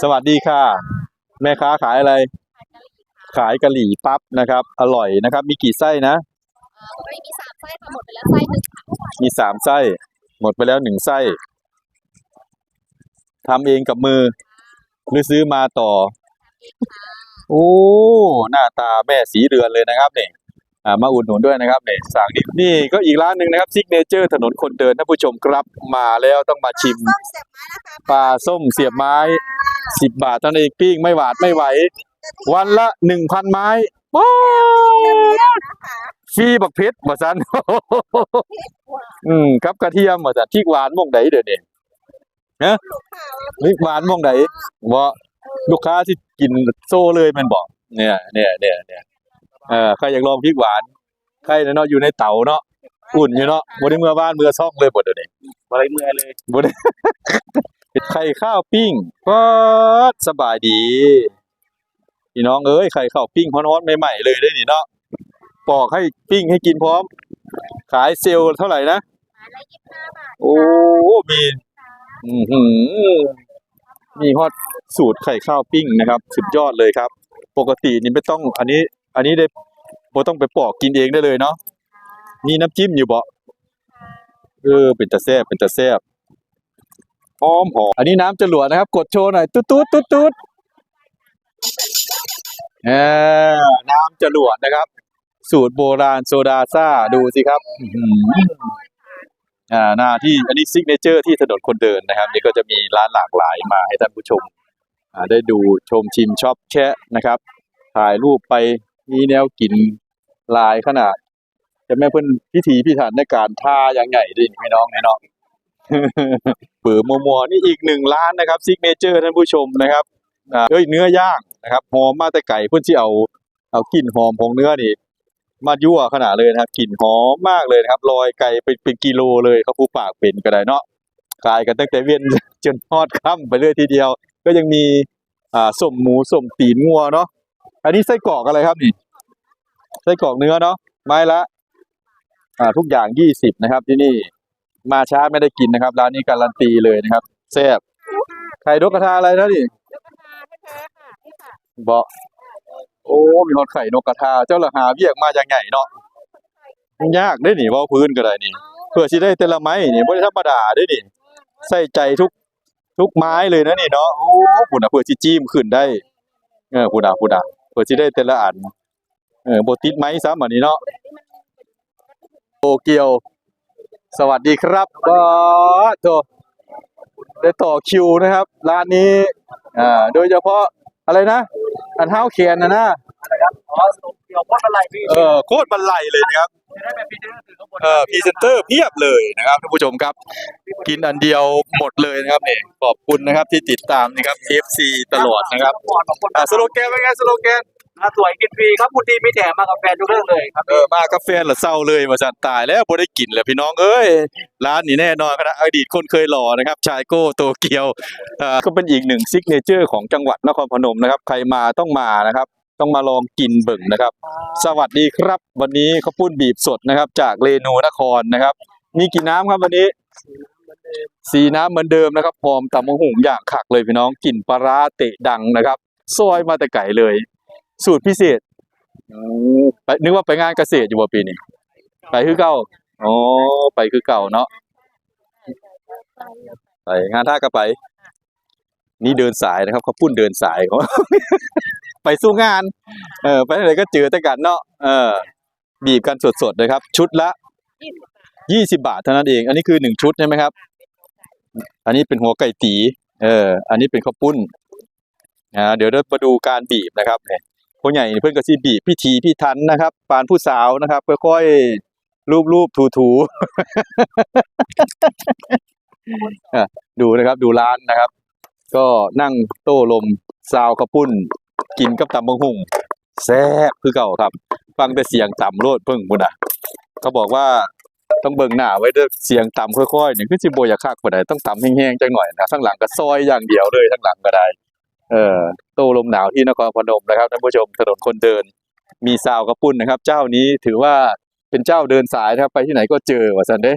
สวัสดีค่ะ แม่ค้าขายอะไร ขายกะหรี่ปั๊บนะครับ อร่อยนะครับ มีกี่ไส้นะวันนี้มีสามไส้ค่ะหมดไปแล้วไส้หนึ่งค่ะมีสามไส้ หมดไปแล้วหนึ่งไส้ทำเองกับมือ หรือซื้อมาต่อ โอ้หน้าตาแม่สีเรือนเลยนะครับเนี่ยอ่ามาอุดหนุนด้วยนะครับเนี่ยสั่งนี่นี่ก็อีกร้านหนึ่งนะครับซิกเนเจอร์ถนนคนเดินท่านผู้ชมครับมาแล้วต้องมาชิมต้มเสียบไม้นะคะปลาส้มเสียบไม้ สิบบาทเท่านั้นเองปิ้งไม่หวาดไม่ไหว วันละหนึ่งพันไม้ว้าวฟรีบักเพชรบ่ซันอืมครับกระเทียมบ่ซันที่หวานหม่องใดเด้อนี่นี่หวานหม่องใดบ่ลูกค้าที่กินโซ่เลยแมันบอกเนี่ยเนี่ยเนี่ยเนี่ยเออใครอยากลองพริกหวานใครเนาะอยู่ในเตาเนาะอุ่นอยู่เนาะบ่ได้เมื่อบ้านเมื่อซ่องเลยบ่เดี๋ยวนี้อะไรเมื่อยเลยบ่ได้ เห็ดไข่ข้าวปิ้งก็สบายดีพี่น้องเอ้ยไข่ข้าวปิ้งฮ้อนๆใหม่ๆเลยได้อนี่เนาะปอกให้ปิ้งให้กินพร้อม ขายเซลล์เท่าไหร่นะไม้ละยี่สิบห้าบาทโอ้มีอือหือมีฮอตสูตรไข่ข้าวปิ้งนะครับ สุดยอดเลยครับ ปกตินี่ไม่ต้อง อันนี้ อันนี้ได้บ่ต้องไปปอกกินเองได้เลยเนาะมีน้ำจิ้มอยู่บ่เออเป็นตะแซ่บเป็นตะแซ่บ หอมหอมอันนี้น้ำจรวดนะครับ กดโชว์หน่อยตุ๊ดตุ๊ดตุ๊ดตุ๊ดเออน้ำจรวดนะครับ สูตรโบราณโซดาซ่าดูสิครับอ่าหน้าที่อันนี้ซิกเนเจอร์ที่ถนนคนเดินนะครับ นี่ก็จะมีร้านหลากหลายมาให้ท่านผู้ชมอ่าได้ดูชมชิมชอบแชะนะครับ ถ่ายรูปไปมีแนวกินลายขนาด จะแม่เพิ่นพิธีพิถันในการท่าอย่างใหญ่ด้วยพี่น้องเนี่ยเน ปือมัวมัวนี่อีกหนึ่งร้านนะครับซิกเนเจอร์ท่านผู้ชมนะครับเอ้ยเนื้อย่างนะครับหอมมาแต่ไก่เพิ่นที่เอาเอากลิ่นหอมของเนื้อนี่มายั่วขนาดเลยนะครับกลิ่นหอมมากเลยนะครับลอยไก่เป็นเป็นกิโลเลยเขาผู้ปากเป็นก็ได้เนาะขายกันตั้งแต่เวียนจนทอดค่ำไปเลยทีเดียว ก็ยังมีอ่าส้มหมูส้มตีนงัวเนาะอันนี้ไส้กรอกอะไรครับนี่ไส้กรอกเนื้อเนาะไม้ละอ่าทุกอย่างยี่สิบนะครับที่นี่ มาช้าไม่ได้กินนะครับ ร้านนี้การันตีเลยนะครับแซ่บไข่นกกระทาอะไรนะนี่ลูกกระทาไม่แพ้ค่ะนี่ค่ะบอกโอ้มีฮอดไข่นกกระทา เจ้าละหาเวียกมาอย่างไงเนาะมันยากได้นี่เว่าพื้นก็ได้นี่ เพื่อสิได้แต่ละไม้นี่บ่ได้ธรรมดาเด้นี่ใส่ใจทุกทุกไม้เลยนะนี่เนาะโอ้พุ่นน่ะเพื่อสิจิ้มขึ้นได้เออพุ่นน่ะพุ่นน่ะเพื่อสิได้แต่ละอันเออบ่ติดไม้ซ้ำอันนี้เนาะโตเกียว สวัสดีครับก็โตได้ต่อคิวนะครับ ร้านนี้อ่าโดยเฉพาะอะไรนะ อันเท้าเขียนนะนะอ๋อเกี่ยวกับอะไรพี่เออโคตรบรรลัยเลยนะครับจะได้เป็นพรีเซนเตอร์ถือข้างบเออพรีเซนเตอร์เพียบเลยนะครับท่านผู้ชมครับ กินอันเดียวหมดเลยนะครับเนี่ยขอบคุณนะครับที่ติดตามนะครับ FC ตลอดนะครับขอบคุณอ่าสโลแกนเป็นไงสโลแกน อ่าสวยกินฟรีครับคุณดีไม่แถมมากับแฟนทุกเรื่องเลยครับเออมากาแฟนละเศร้าเลยมาสันตายแล้วบ่ได้กินเลยพี่น้องเอ้ยร้านนี้แน่นอนครับอดีตคนเคยหล่อนะครับ ชายโก้โตเกียวอ่าก็เป็นอีกหนึ่งซิกเนเจอร์ของจังหวัดนครพนมนะครับ ใครมาต้องมานะครับ ต้องมาลองกินเบิ่งนะครับ สวัสดีครับ วันนี้ข้าวปุ้นบีบสดนะครับ จากเรนูนครนะครับ มีกี่น้ำครับวันนี้สีน้ำเหมือนเดิมนะครับพร้อมตำมะหุงอย่างขักเลยพี่น้องกลิ่นปลาร้าเตะดังนะครับ ซอยมาแต่ไก่เลย สูตรพิเศษอืมไปนึกว่าไปงานเกษตรอยู่บ่ปีนี้ไปคือเก่าอ๋อไปคือเก่าเนาะไปงานท่าก็ไป นี่เดินสายนะครับเขาปุ้นเดินสายเขาไปสู้งาน เออ ไปไหนก็เจอแต่กันเนาะเออ บีบกันสดๆเลยครับ ชุดละยี่สิบาทเท่านั้นเอง อันนี้คือหนึ่งชุดใช่ไหมครับ อันนี้เป็นหัวไก่ตี เออ อันนี้เป็นข้าวปุ้นอ่าเดี๋ยวเรามาดูการบีบนะครับเนี่ย ผู้ใหญ่เพื่อนก็สิบีบพิธีพิทันนะครับปานผู้สาวนะครับค่อยๆรูปรูปถูถูๆดูนะครับ ดูร้านนะครับ ก็นั่งโต้ลมซาวข้าวปุ้น กินกับตำบังหุ่งแซ่บคือเก่าครับ ฟังแต่เสียงต่ำโลดเพิ่งบุญอะเขาบอกว่าต้องเบิ่งหน้าไว้ด้อเสียงต่ำค่อยๆเนี่ยคือสิบอยากคักบ่ได้ต้องต่ำแห้งๆจังหน่อยนะข้างหลังก็ซอยอย่างเดียวเลยข้างหลังก็ได้ เออโตลมหนาวที่นครพนมนะครับท่านผู้ชมถนนคนเดิน มีซาวกระปุ่นนะครับ เจ้านี้ถือว่าเป็นเจ้าเดินสายนะครับไปที่ไหนก็เจอว่าสันเด้